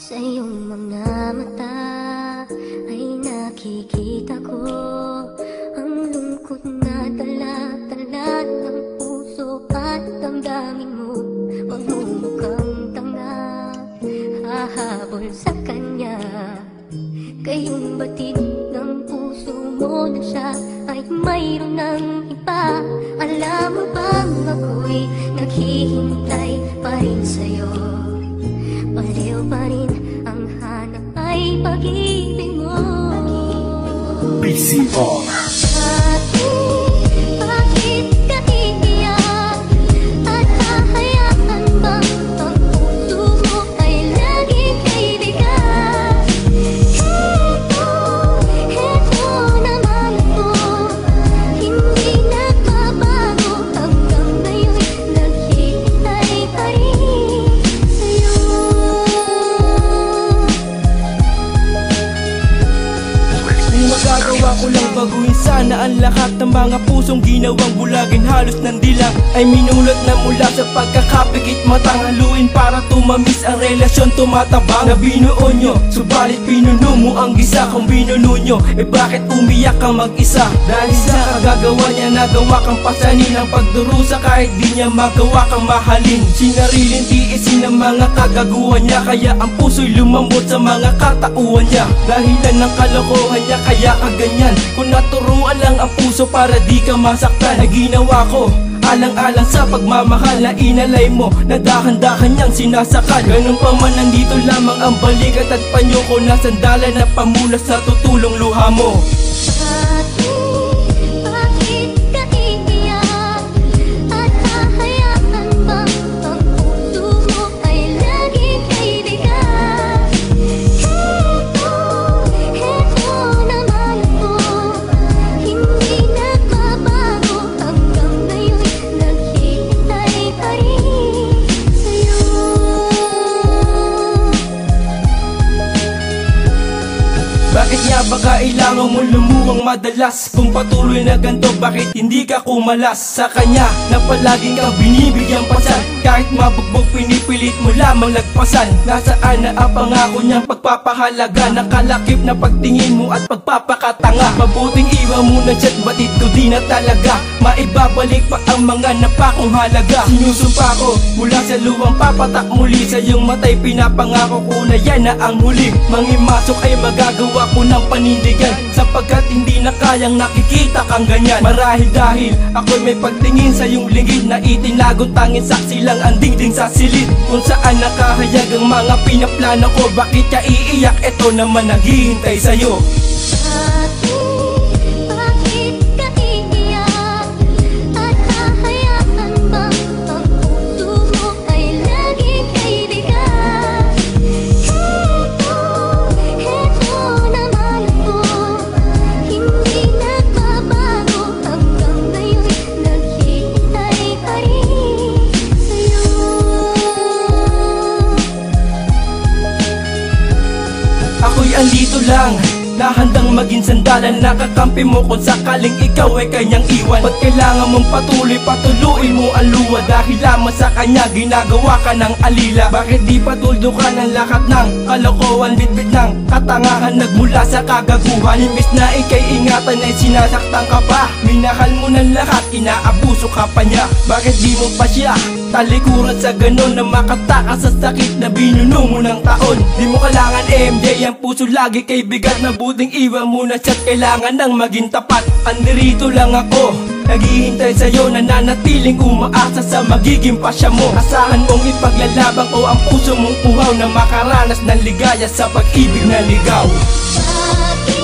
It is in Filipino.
Sa iyong mga mata ay nakikita ko Ang lungkot na dala-dala ng puso at damdamin mo. Magmumukhang tanga Hahabol sa kanya. Kayong batid ng puso mo na siya ay mayroon ng iba. Alam mo bang ako'y naghihintay pa rin sa'yo Pareho pa rin ang hanap ay pag-ibig mo. PCR baguhin sana ang lahat ng mga pusong ginawang bulagin Halos ng dilang ay minulot na mula sa pagkakapikit matang haluin Para tumamis ang relasyon tumatabang na binuo nyo. Subalit pinuno mo ang gisa kung binuno nyo. Eh bakit umiyak kang mag-isa? Dahil sa kagagawa niya nagawa kang pasanin Ang pagdurusa kahit di niya magawa kang mahalin. Sinariling tiisin ang mga kagaguhan niya Kaya ang puso'y lumambot sa mga katauhan niya. Dahilan ng kalokohan niya kaya ka ganyan. Kung naturuan lang ang puso para di ka masaktan Na ginawa ko Alang-alang sa pagmamahal na inalay mo Na dahan-dahan niyang sinasakal Ganun pa man nandito lamang ang balikat at panyo ko Na sandalan na pamulas sa tutulong luha mo Bakit nga ba kailangan mo lumuwang madalas. Kung patuloy na ganto bakit hindi ka kumalas? Sa kanya na palaging kang binibigyan pasan Kahit mabugbog pinipilit mo lamang lagpasan Nasaan na ang pangako niyang pagpapahalaga? Nakalakip na pagtingin mo at pagpapakatanga. Mabuting iwan mo na dyan ba't ito di na talaga? Maibabalik pa ang mga napakong halaga. Sinusumpa ko mula sa luwang papatak muli Sa iyong matay. Pinapangako ko na yan na ang huli. Mangimasok ay magagawa ko ng panindigan. Sapagkat hindi na kayang nakikita kang ganyan. Marahil dahil ako'y may pagtingin sa iyong lingid Na itinago tanging saksi lang ang dingding sa silid Kung saan nakahayag ang mga pinaplano ko Bakit ka iiyak? Ito naman naghihintay sa'yo lang. Nahandang maging sandalan Nakakampi mo kung sakaling ikaw ay kanyang iwan. Ba't kailangan mong patuloy Patuluin mo ang luwa Dahil lamang sa kanya ginagawa ka ng alila. Bakit di patuldo ka ng lahat ng kalokohan Bitbit ng katangahan Nagmula sa kagaguhan? Imbis na ikay ingatan ay sinasaktan ka pa. Minahal mo ng lahat Inaabuso ka pa niya. Bakit di mo pa siya Talikuran sa ganon na makatakas sa sakit na binuno mo ng taon? Di mo kailangan MJ ang puso lagi kay bigat na buting iwan mo na siya't kailangan ng maging tapat. Andirito lang ako Naghihintay sa'yo nananatiling umaasa sa magiging pasya mo. Asahan mong ipaglalaban ko ang puso mong uhaw Na makaranas ng ligaya sa pag-ibig na ligaw. Bakit